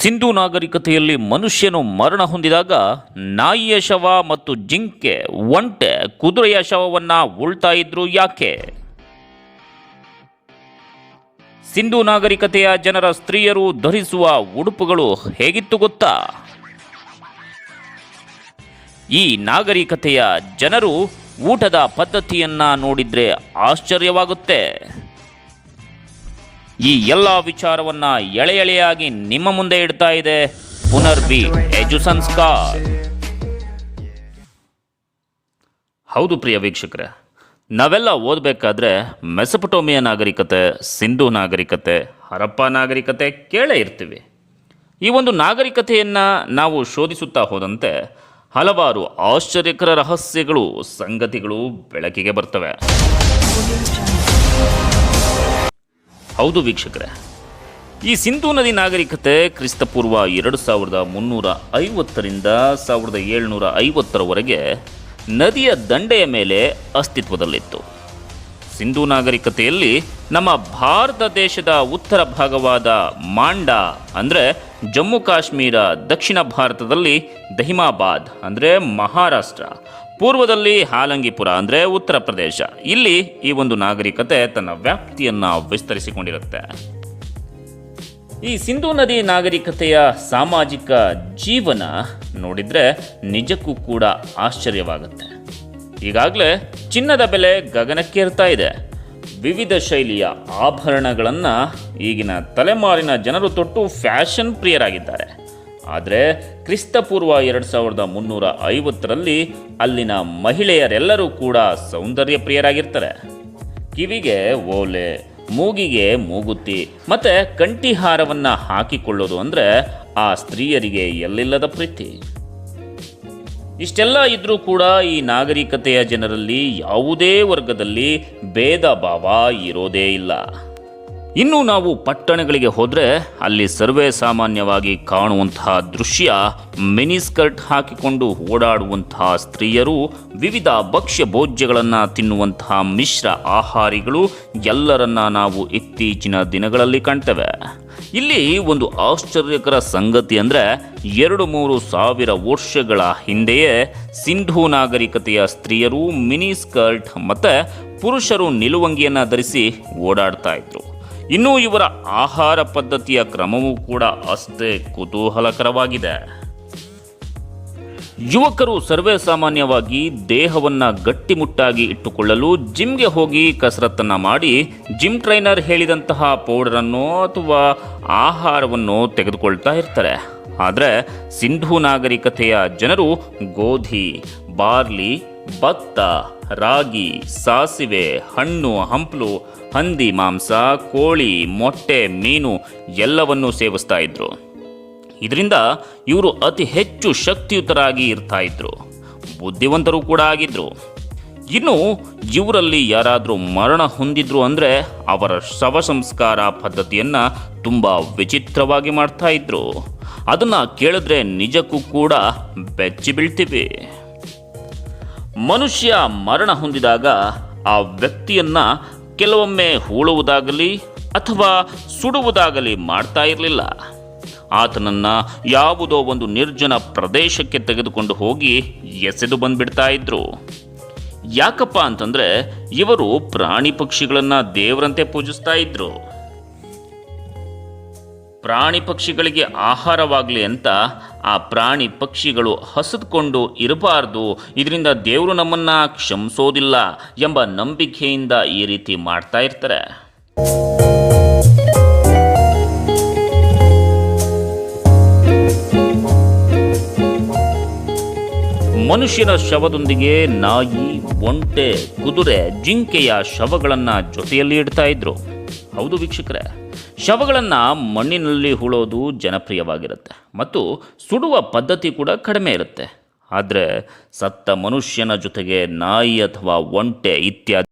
ಸಿಂಧು ನಾಗರಿಕತೆಯಲ್ಲಿ ಮನುಷ್ಯನು ಮರಣ ಹೊಂದಿದಾಗ ನಾಯಿಯ ಶವ ಮತ್ತು ಜಿಂಕೆ, ಒಂಟೆ, ಕುದುರೆಯ ಶವವನ್ನು ಉಳ್ತಾ ಇದ್ರು ಯಾಕೆ? ಸಿಂಧು ನಾಗರಿಕತೆಯ ಜನರ ಸ್ತ್ರೀಯರು ಧರಿಸುವ ಉಡುಪುಗಳು ಹೇಗಿತ್ತು ಗೊತ್ತಾ? ಈ ನಾಗರಿಕತೆಯ ಜನರು ಊಟದ ಪದ್ಧತಿಯನ್ನ ನೋಡಿದ್ರೆ ಆಶ್ಚರ್ಯವಾಗುತ್ತೆ. ಈ ಎಲ್ಲ ವಿಚಾರವನ್ನ ಎಳೆ ಎಳೆಯಾಗಿ ನಿಮ್ಮ ಮುಂದೆ ಇಡ್ತಾ ಇದೆ ಪುನರ್ಬಿ ಎಜು ಸಂಸ್ಕಾರ್. ಹೌದು ಪ್ರಿಯ ವೀಕ್ಷಕರ, ನಾವೆಲ್ಲ ಓದಬೇಕಾದ್ರೆ ಮೆಸಪಟೋಮಿಯ ನಾಗರಿಕತೆ, ಸಿಂಧು ನಾಗರಿಕತೆ, ಹರಪ್ಪ ನಾಗರಿಕತೆ ಕೇಳೇ ಇರ್ತೀವಿ. ಈ ಒಂದು ನಾಗರಿಕತೆಯನ್ನು ನಾವು ಶೋಧಿಸುತ್ತಾ ಹೋದಂತೆ ಹಲವಾರು ಆಶ್ಚರ್ಯಕರ ರಹಸ್ಯಗಳು, ಸಂಗತಿಗಳು ಬೆಳಕಿಗೆ ಬರ್ತವೆ. ಹೌದು ವೀಕ್ಷಕರೇ. ಈ ಸಿಂಧೂ ನದಿ ನಾಗರಿಕತೆ ಕ್ರಿಸ್ತಪೂರ್ವ ಎರಡು ಸಾವಿರದ ಮುನ್ನೂರ ಐವತ್ತರಿಂದ ಸಾವಿರದ ಏಳ್ನೂರ ಐವತ್ತರವರೆಗೆ ನದಿಯ ದಂಡೆಯ ಮೇಲೆ ಅಸ್ತಿತ್ವದಲ್ಲಿತ್ತು. ಸಿಂಧೂ ನಾಗರಿಕತೆಯಲ್ಲಿ ನಮ್ಮ ಭಾರತ ದೇಶದ ಉತ್ತರ ಭಾಗವಾದ ಮಾಂಡಾ ಅಂದರೆ ಜಮ್ಮು ಕಾಶ್ಮೀರ ದಕ್ಷಿಣ ಭಾರತದಲ್ಲಿ ದಹಿಮಾಬಾದ್ ಅಂದರೆ ಮಹಾರಾಷ್ಟ್ರ ಪೂರ್ವದಲ್ಲಿ ಹಾಲಂಗಿಪುರ ಅಂದರೆ ಉತ್ತರ ಪ್ರದೇಶ. ಇಲ್ಲಿ ಈ ಒಂದು ನಾಗರಿಕತೆ ತನ್ನ ವ್ಯಾಪ್ತಿಯನ್ನು ವಿಸ್ತರಿಸಿಕೊಂಡಿರುತ್ತೆ. ಈ ಸಿಂಧೂ ನದಿ ನಾಗರಿಕತೆಯ ಸಾಮಾಜಿಕ ಜೀವನ ನೋಡಿದರೆ ನಿಜಕ್ಕೂ ಕೂಡ ಆಶ್ಚರ್ಯವಾಗುತ್ತೆ. ಈಗಾಗಲೇ ಚಿನ್ನದ ಬೆಲೆ ಗಗನಕ್ಕೇರ್ತಾ ಇದೆ. ವಿವಿಧ ಶೈಲಿಯ ಆಭರಣಗಳನ್ನು ಈಗಿನ ತಲೆಮಾರಿನ ಜನರು ತೊಟ್ಟು ಫ್ಯಾಷನ್ ಪ್ರಿಯರಾಗಿದ್ದಾರೆ. ಆದರೆ ಕ್ರಿಸ್ತಪೂರ್ವ ಎರಡು ಸಾವಿರದ ಮುನ್ನೂರ ಐವತ್ತರಲ್ಲಿ ಅಲ್ಲಿನ ಮಹಿಳೆಯರೆಲ್ಲರೂ ಕೂಡ ಸೌಂದರ್ಯ ಪ್ರಿಯರಾಗಿರ್ತಾರೆ ಕಿವಿಗೆ ಓಲೆ, ಮೂಗಿಗೆ ಮೂಗುತಿ ಮತ್ತು ಕಂಠಿಹಾರವನ್ನು ಹಾಕಿಕೊಳ್ಳೋದು ಅಂದರೆ ಆ ಸ್ತ್ರೀಯರಿಗೆ ಎಲ್ಲಿಲ್ಲದ ಪ್ರೀತಿ. ಇಷ್ಟೆಲ್ಲ ಇದ್ದರೂ ಕೂಡ ಈ ನಾಗರಿಕತೆಯ ಜನರಲ್ಲಿ ಯಾವುದೇ ವರ್ಗದಲ್ಲಿ ಭೇದ ಭಾವ ಇರೋದೇ ಇಲ್ಲ. ಇನ್ನು ನಾವು ಪಟ್ಟಣಗಳಿಗೆ ಹೋದರೆ ಅಲ್ಲಿ ಸರ್ವೇ ಸಾಮಾನ್ಯವಾಗಿ ಕಾಣುವಂತಹ ದೃಶ್ಯ ಮಿನಿ ಸ್ಕರ್ಟ್ ಹಾಕಿಕೊಂಡು ಓಡಾಡುವಂತಹ ಸ್ತ್ರೀಯರು, ವಿವಿಧ ಭಕ್ಷ್ಯ ಭೋಜ್ಯಗಳನ್ನು ತಿನ್ನುವಂತಹ ಮಿಶ್ರ ಆಹಾರಿಗಳು ಎಲ್ಲರನ್ನ ನಾವು ಇತ್ತೀಚಿನ ದಿನಗಳಲ್ಲಿ ಕಾಣ್ತೇವೆ. ಇಲ್ಲಿ ಒಂದು ಆಶ್ಚರ್ಯಕರ ಸಂಗತಿ ಅಂದರೆ ಎರಡು ಮೂರು ಸಾವಿರ ವರ್ಷಗಳ ಹಿಂದೆಯೇ ಸಿಂಧೂ ನಾಗರಿಕತೆಯ ಸ್ತ್ರೀಯರು ಮಿನಿ ಸ್ಕರ್ಟ್ ಮತ್ತು ಪುರುಷರು ನಿಲುವಂಗಿಯನ್ನು ಧರಿಸಿ ಓಡಾಡ್ತಾ ಇದ್ರು. ಇನ್ನು ಇವರ ಆಹಾರ ಪದ್ಧತಿಯ ಕ್ರಮವೂ ಕೂಡ ಅಷ್ಟೇ ಕುತೂಹಲಕರವಾಗಿದೆ. ಯುವಕರು ಸರ್ವೇ ಸಾಮಾನ್ಯವಾಗಿ ದೇಹವನ್ನ ಗಟ್ಟಿಮುಟ್ಟಾಗಿ ಇಟ್ಟುಕೊಳ್ಳಲು ಜಿಮ್ಗೆ ಹೋಗಿ ಕಸರತ್ತನ್ನು ಮಾಡಿ ಜಿಮ್ ಟ್ರೈನರ್ ಹೇಳಿದಂತಹ ಪೌಡರನ್ನು ಅಥವಾ ಆಹಾರವನ್ನು ತೆಗೆದುಕೊಳ್ತಾ ಇರ್ತಾರೆ. ಆದರೆ ಸಿಂಧೂ ನಾಗರಿಕತೆಯ ಜನರು ಗೋಧಿ, ಬಾರ್ಲಿ ಭತ್ತ, ರಾಗಿ, ಸಾಸಿವೆ, ಹಣ್ಣು, ಹಂಪಲು, ಹಂದಿ, ಮಾಂಸ, ಕೋಳಿ, ಮೊಟ್ಟೆ, ಮೀನು ಎಲ್ಲವನ್ನೂ ಸೇವಿಸ್ತಾ ಇದ್ರು. ಇದರಿಂದ ಇವರು ಅತಿ ಹೆಚ್ಚು ಶಕ್ತಿಯುತರಾಗಿ ಇರ್ತಾ ಇದ್ರು. ಬುದ್ಧಿವಂತರು ಕೂಡ ಆಗಿದ್ರು. ಇನ್ನು ಇವರಲ್ಲಿ ಯಾರಾದರೂ ಮರಣ ಹೊಂದಿದ್ರು ಅಂದರೆ ಅವರ ಶವ ಸಂಸ್ಕಾರ ಪದ್ಧತಿಯನ್ನು ತುಂಬ ವಿಚಿತ್ರವಾಗಿ ಮಾಡ್ತಾ ಇದ್ರು. ಅದನ್ನು ಕೇಳಿದ್ರೆ ನಿಜಕ್ಕೂ ಕೂಡ ಬೆಚ್ಚಿ ಬೀಳ್ತೀವಿ ಮನುಷ್ಯ ಮರಣ ಹೊಂದಿದಾಗ ಆ ವ್ಯಕ್ತಿಯನ್ನ ಕೆಲವೊಮ್ಮೆ ಹೂಳುವುದಾಗಲಿ ಅಥವಾ ಸುಡುವುದಾಗಲಿ ಮಾಡ್ತಾ ಇರಲಿಲ್ಲ. ಆತನನ್ನ ಯಾವುದೋ ಒಂದು ನಿರ್ಜನ ಪ್ರದೇಶಕ್ಕೆ ತೆಗೆದುಕೊಂಡು ಹೋಗಿ ಎಸೆದು ಬಂದ್ಬಿಡ್ತಾ ಇದ್ರು. ಯಾಕಪ್ಪ ಅಂತಂದ್ರೆ ಇವರು ಪ್ರಾಣಿ ಪಕ್ಷಿಗಳನ್ನ ದೇವರಂತೆ ಪೂಜಿಸ್ತಾ ಇದ್ರು. ಪ್ರಾಣಿ ಪಕ್ಷಿಗಳಿಗೆ ಆಹಾರವಾಗಲಿ ಅಂತ ಆ ಪ್ರಾಣಿ ಪಕ್ಷಿಗಳು ಹಸಿದುಕೊಂಡು ಇರಬಾರ್ದು. ಇದರಿಂದ ದೇವರು ನಮ್ಮನ್ನು ಕ್ಷಮಿಸೋದಿಲ್ಲ ಎಂಬ ನಂಬಿಕೆಯಿಂದ ಈ ರೀತಿ ಮಾಡ್ತಾ ಇರ್ತಾರೆ. ಮನುಷ್ಯನ ಶವದೊಂದಿಗೆ ನಾಯಿ, ಒಂಟೆ, ಕುದುರೆ, ಜಿಂಕೆಯ ಶವಗಳನ್ನು ಜೊತೆಯಲ್ಲಿ ಇಡ್ತಾ ಇದ್ರು. ಹೌದು ವೀಕ್ಷಕರೇ. ಶವಗಳನ್ನು ಮಣ್ಣಿನಲ್ಲಿ ಹೂಳೋದು ಜನಪ್ರಿಯವಾಗಿರುತ್ತೆ ಮತ್ತು ಸುಡುವ ಪದ್ಧತಿ ಕೂಡ ಕಡಿಮೆ ಇರುತ್ತೆ. ಆದರೆ ಸತ್ತ ಮನುಷ್ಯನ ಜೊತೆಗೆ ನಾಯಿ ಅಥವಾ ಒಂಟೆ ಇತ್ಯಾದಿ